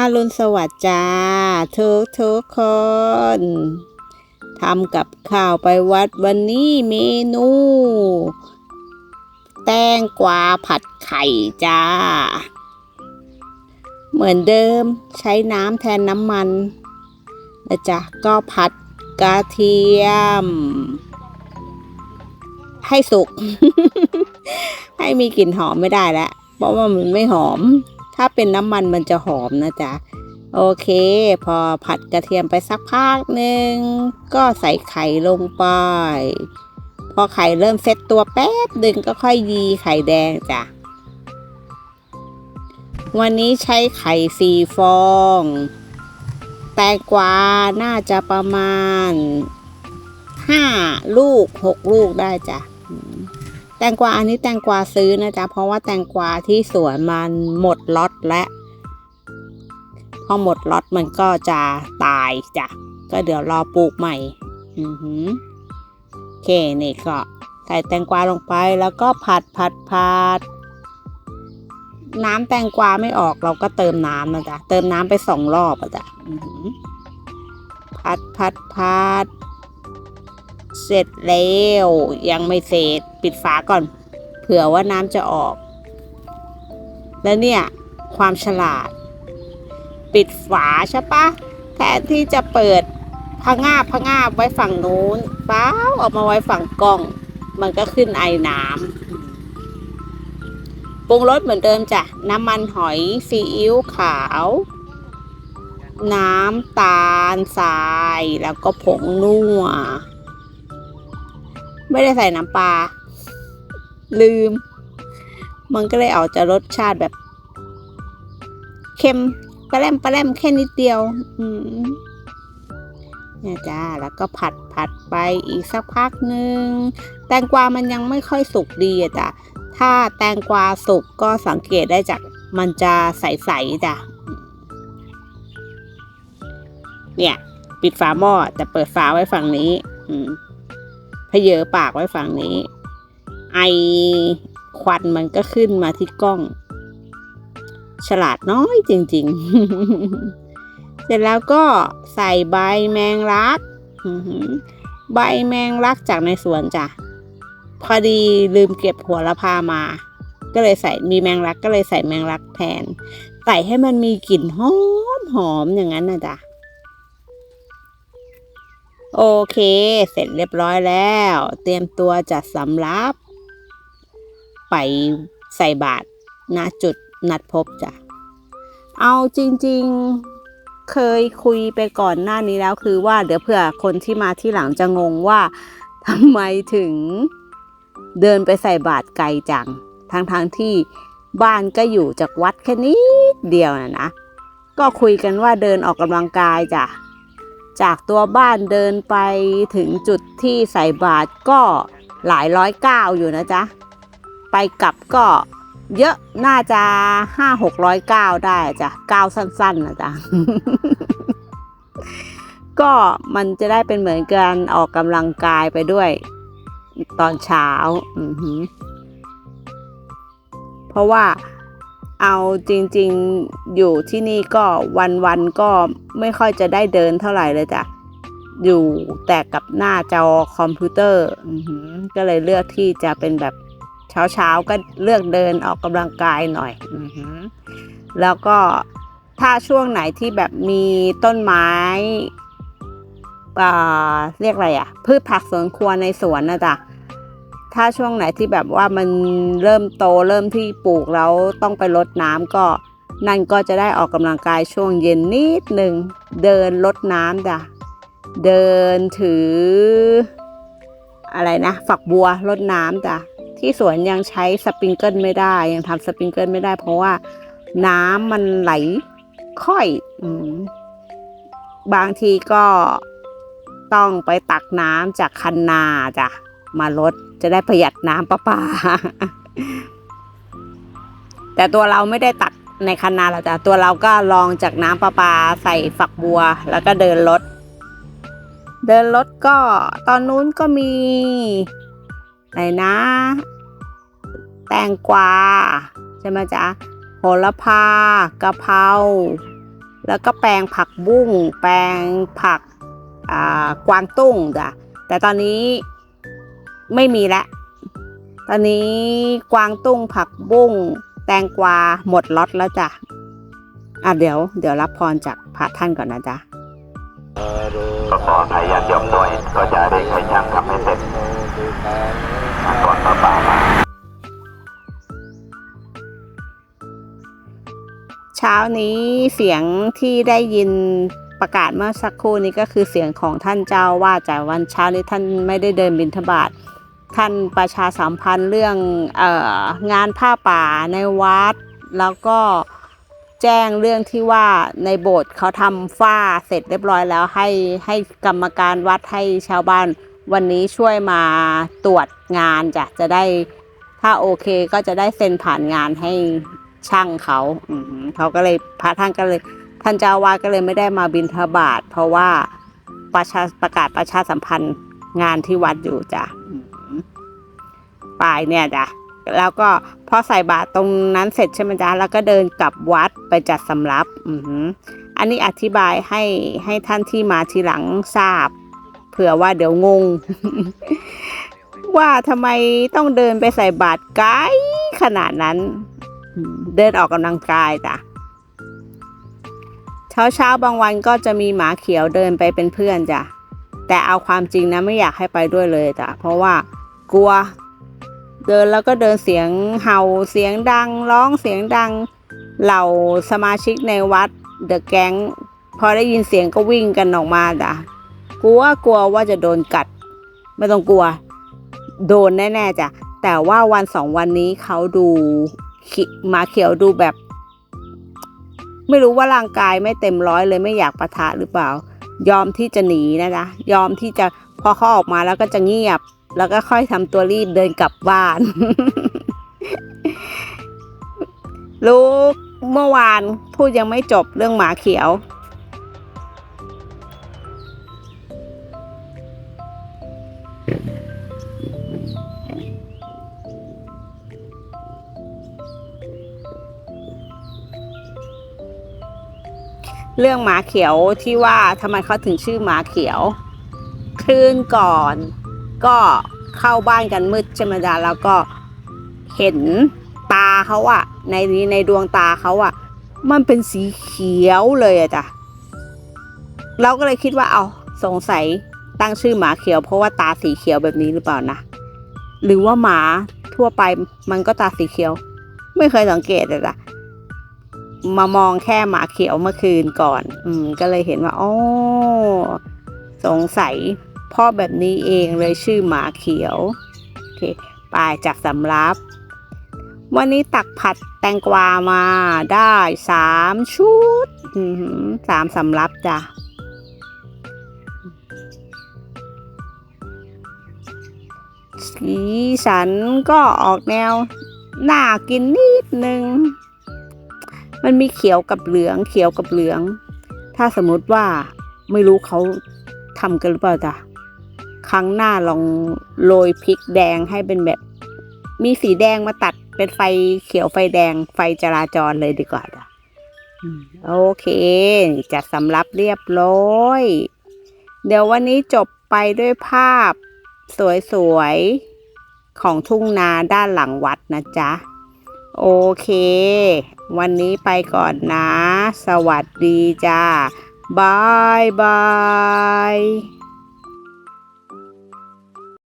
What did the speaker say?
อารุณสวัสดิ์จ้าทุกทุกคนทำกับข้าวไปวัดวันนี้เมนู แตงกวาผัดไข่จ้า เหมือนเดิมใช้น้ำแทนน้ำมันนะจ๊ะก็ผัดกระเทียม ให้สุก ให้มีกลิ่นหอมไม่ได้แล้ว เพราะว่ามันไม่หอม ถ้าเป็นน้ำมันมันจะหอมนะจ๊ะ โอเค พอผัดกระเทียมไปสักพักหนึ่งก็ใส่ไข่ลงไป พอไข่เริ่มเซ็ตตัวแป๊บหนึ่งก็ค่อยยีไข่แดงจ้ะ วันนี้ใช้ไข่สี่ฟอง แตงกวาน่าจะประมาณห้าลูกหกลูกได้จ้ะ แตงกวาอันนี้แตงกวาซื้อนะจ๊ะเพราะว่าแตงกวาที่สวนมันหมดล็อตและพอหมดล็อตมันก็จะตายจ้ะก็เดี๋ยวรอปลูกใหม่ อือหือโอเคนี่ก็ใส่แตงกวาลงไปแล้วก็ผัดผัดผัดน้ำแตงกวาไม่ออกเราก็เติมน้ำนะจ๊ะเติมน้ำไปสองรอบอะจ๊ะผัดผัดผัด เสร็จแล้วยังไม่เสร็จปิดฝาก่อน เผื่อว่าน้ำจะออก แล้วเนี่ย ความฉลาด ปิดฝาใช่ปะแทนที่จะเปิดพะงาบพะงาบไว้ฝั่งนู้นเปล่าออกมาไว้ฝั่งกล้อง มันก็ขึ้นไอน้ำปรุงรสเหมือนเดิมจ้ะ น้ำมันหอยซีอิ๊วขาว น้ำตาลทรายแล้วก็ผงนัว ไม่ได้ใส่น้ำปลา ลืม มันก็เลยออกจะรสชาติแบบ เค็มปลาแรมปลาแรมแค่นิดเดียว อืมเนี่ยจ้า แล้วก็ผัดผัดไปอีกสักพักหนึ่ง แตงกวามันยังไม่ค่อยสุกดีอะจ้ะ ถ้าแตงกวาสุกก็สังเกตได้จากมันจะใสๆจ้ะ เนี่ย ปิดฝาหม้อแต่เปิดฝาไว้ฝั่งนี้ อืม พเยอปากไว้ฝั่งนี้ ไอควันมันก็ขึ้นมาที่กล้อง ฉลาดน้อยจริง ๆ เสร็จแล้วก็ใส่ใบแมงลักใบแมงลักจากในสวนจ้ะ พอดีลืมเก็บหัวละพามา ก็เลยใส่มีแมงลักก็เลยใส่แมงลักแทน ใส่ให้มันมีกลิ่นหอมหอมอย่างนั้นนะจ๊ะ โอเค เสร็จเรียบร้อยแล้ว เตรียมตัวจัดสำรับ ไปใส่บาตรณจุดนัดพบจ้ะ เอาจริงๆ เคยคุยไปก่อนหน้านี้แล้วคือว่าเดี๋ยวเผื่อคนที่มาที่หลังจะงงว่าทำไมถึงเดินไปใส่บาตรไกลจังทั้งๆทที่บ้านก็อยู่จากวัดแค่นิดเดียวนะนะ ก็คุยกันว่าเดินออกกำลังกายจ้ะ จากตัวบ้านเดินไปถึงจุดที่ใส่บาตรก็หลายร้อยก้าวอยู่นะจ๊ะ ไปกลับก็เยอะน่าจะห้าหกร้อยก้าวได้จ้ะก้าวสั้นๆนะจ๊ะ ก็มันจะได้เป็นเหมือนการออกกำลังกายไปด้วย ตอนเช้า เพราะว่า เอาจริงๆอยู่ที่นี่ก็วันๆก็ไม่ค่อยจะได้เดินเท่าไหร่เลยจ้ะอยู่แต่กับหน้าจอคอมพิวเตอร์อก็เลยเลือกที่จะเป็นแบบเช้าๆก็เลือกเดินออกกำลังกายหน่อยอแล้วก็ถ้าช่วงไหนที่แบบมีต้นไม้อ่าเรียกอะไรอะพืชผักสวนครัวในสวนนะจ๊ะ ถ้าช่วงไหนที่แบบว่ามันเริ่มโตเริ่มที่ปลูกแล้วต้องไปรดน้ำก็นั่นก็จะได้ออกกำลังกายช่วงเย็นนิดหนึ่งเดินรดน้ำจ้ะเดินถือ อะไรนะ ฝักบัวรดน้ำจ้ะที่สวนยังใช้สปริงเกิลไม่ได้ยังทำสปริงเกิลไม่ได้ เพราะว่าน้ำมันไหลค่อยอบางทีก็ต้องไปตักน้ำจากคันนาจ้ะ มาลดจะได้ประหยัดน้ำประปา แต่ตัวเราไม่ได้ตักในคันนาหรอกจ้ะตัวเราก็ลองจากน้ำประปาใส่ฝักบัว แล้วก็เดินรถ เดินรถก็ตอนนู้นก็มีไหนนะ แตงกวาใช่ไหมจ๊ะโหระพากะเพราแล้วก็แปลงผักบุ้ง แปลงผักกวางตุ้งจ้ะแต่ตอนนี้ ไม่มีแล้วตอนนี้กวางตุ้งผักบุ้งแตงกวาหมดล็อตแล้วจ้ะอะเดี๋ยว เดี๋ยวรับพรจากพระท่านก่อนนะจ๊ะก็ขออภัยญาติโยมด้วยก็จะเร่งให้ช่างทำให้เสร็จก่อนพระป่ามาเช้านี้เสียงที่ได้ยินประกาศเมื่อสักครู่นี้ก็คือเสียงของท่านเจ้าว่าจากวันเช้านี้ท่านไม่ได้เดินบิณฑบาต ท่านประชาสัมพันธ์เรื่องอองานผ้าป่าในวัด แล้วก็แจ้งเรื่องที่ว่าในโบสถ์เขาทำฝ้าเสร็จเรียบร้อยแล้วให้ให้กรรมการวัดให้ชาวบ้านวันนี้ช่วยมาตรวจงานจ้ะจะได้ถ้าโอเคก็จะได้เซ็นผ่านงานให้ช่างเขาเขาก็เลยพระท่านก็เลย ท่านเจ้าวาสก็เลยไม่ได้มาบิณฑบาตเพราะว่าประชาประกาศประชาสัมพันธ์งานที่วัดอยู่จ้ะ ปลายเนี่ยจ้ะแล้วก็พอใส่บาตรตรงนั้นเสร็จใช่ไหมจ๊ะแล้วก็เดินกลับวัดไปจัดสำรับอืออันนี้อธิบายให้ให้ท่านที่มาทีหลังทราบ เผื่อว่าเดี๋ยวงง ว่าทำไมต้องเดินไปใส่บาตรไกลขนาดนั้น เดินออกกำลังกายจ้ะเช้าเช้าบางวันก็จะมีหมาเขียวเดินไปเป็นเพื่อนจ้ะแต่เอาความจริงนะไม่อยากให้ไปด้วยเลยจ้ะเพราะว่ากลัว เดินแล้วก็เดินเสียงเห่าเสียงดัง ร้องเสียงดัง เหล่าสมาชิกในวัดเดอะแก๊งพอได้ยินเสียงก็วิ่งกันออกมาจ้ะกลัวกลัวว่าจะโดนกัด ไม่ต้องกลัว โดนแน่ๆจ้ะแต่ว่าวันสองวันนี้เขาดูขิหมาเขียวดูแบบ ไม่รู้ว่าร่างกายไม่เต็มร้อยเลยไม่อยากปะทะหรือเปล่า ยอมที่จะหนีนะจ๊ะยอมที่จะพอเขาออกมาแล้วก็จะเงียบ แล้วก็ค่อยทำตัวรีบเดินกลับบ้านรู้เมื่อวานพูดยังไม่จบเรื่องหมาเขียว เรื่องหมาเขียวที่ว่าทำไมเขาถึงชื่อหมาเขียวคืนก่อน ก็เข้าบ้านกันมืดใช่ไหมจ๊ะแล้วก็เห็นตาเขาอะในนี้ในดวงตาเขาอะมันเป็นสีเขียวเลยอะจ้ะเราก็เลยคิดว่าเอาสงสัยตั้งชื่อหมาเขียว เพราะว่าตาสีเขียวแบบนี้หรือเปล่านะหรือว่าหมาทั่วไปมันก็ตาสีเขียว ไม่เคยสังเกตเลยจ้ะมามองแค่หมาเขียวเมื่อคืนก่อน อืม ก็เลยเห็นว่าอ๋อสงสัย เพ่อแบบนี้เองเลยชื่อหมาเขียว โอเคไปจากสำรับ วันนี้ตักผัดแตงกวามาได้สามชุดสามสำรับจ้ะสีสันก็ออกแนวน่ากินนิดนึง มันมีเขียวกับเหลือง เขียวกับเหลือง ถ้าสมมติว่าไม่รู้เขาทำกันหรือเปล่าจ้ะ ครั้งหน้าลองโรยพริกแดงให้เป็นแบบ มีสีแดงมาตัดเป็นไฟเขียวไฟแดงไฟจราจรเลยดีกว่าจ้ะโอเค จัดสำรับเรียบร้อย เดี๋ยววันนี้จบไปด้วยภาพสวยๆ ของทุ่งนาด้านหลังวัดนะจ๊ะ โอเค วันนี้ไปก่อนนะ สวัสดีจ้าบายบาย